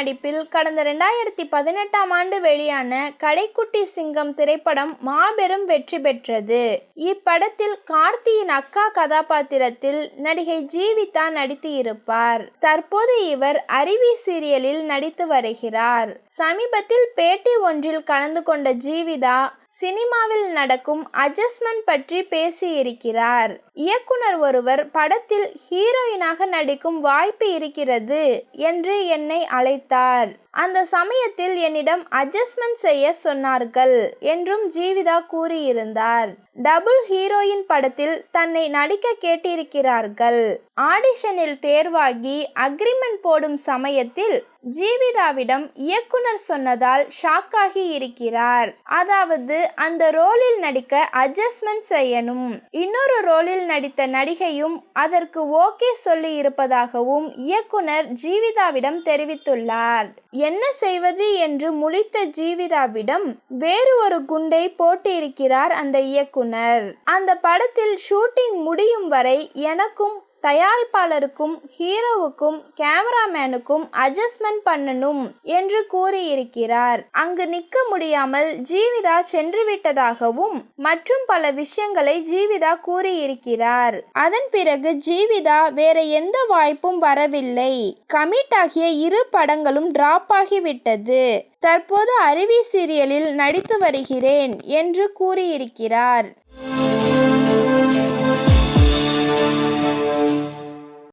நடிப்பில் கடந்த ரெண்டாயிரத்தி பதினெட்டாம் ஆண்டு வெளியான கடைக்குட்டி சிங்கம் திரைப்படம் மாபெரும் வெற்றி பெற்றது. இப்படத்தில் கார்த்தியின் அக்கா கதாபாத்திரத்தில் நடிகை ஜீவிதா நடித்து இருப்பார் தற்போது இவர் அருவி சீரியலில் நடித்து வருகிறார். சமீபத்தில் பேட்டி ஒன்றில் கலந்து கொண்ட ஜீவிதா சினிமாவில் நடக்கும் அட்ஜஸ்ட்மெண்ட் பற்றி பேசியிருக்கிறார். இயக்குனர் ஒருவர் படத்தில் ஹீரோயினாக நடிக்கும் வாய்ப்பு இருக்கிறது என்று என்னை அழைத்தார். அந்த சமயத்தில் என்னிடம் அட்ஜஸ்ட்மெண்ட் செய்ய சொன்னார்கள் என்றும் ஜீவிதா கூறியிருந்தார். டபுள் ஹீரோயின் படத்தில் தன்னை நடிக்க கேட்டிருக்கிறார்கள். ஆடிஷனில் தேர்வாகி அக்ரிமெண்ட் போடும் சமயத்தில் ஜீவிதாவிடம் இயக்குனர் சொன்னதால் ஷாக்காகி இருக்கிறார். அதாவது அந்த ரோலில் நடிக்க அட்ஜஸ்ட்மெண்ட் செய்யணும். இன்னொரு ரோலில் நடித்த நடிகையும் அதற்கு ஓகே சொல்லி இருப்பதாகவும் இயக்குனர் ஜீவிதாவிடம் தெரிவித்துள்ளார். என்ன செய்வது என்று முழித்த ஜீவிதாவிடம் வேறு ஒரு குண்டை போட்டிருக்கிறார் அந்த இயக்குனர். அந்த படத்தில் ஷூட்டிங் முடியும் வரை எனக்கும் தயாரிப்பாளருக்கும் ஹீரோவுக்கும் கேமராமேனுக்கும் அட்ஜஸ்ட்மெண்ட் பண்ணணும் என்று கூறியிருக்கிறார். அங்கு நிற்க முடியாமல் ஜீவிதா சென்று விட்டதாகவும் மற்றும் பல விஷயங்களை ஜீவிதா கூறியிருக்கிறார். அதன் பிறகு ஜீவிதா வேற எந்த வாய்ப்பும் வரவில்லை. கமிட் ஆகிய இரு படங்களும் டிராப் ஆகிவிட்டது. தற்போது அருவி சீரியலில் நடித்து வருகிறேன் என்று கூறியிருக்கிறார்.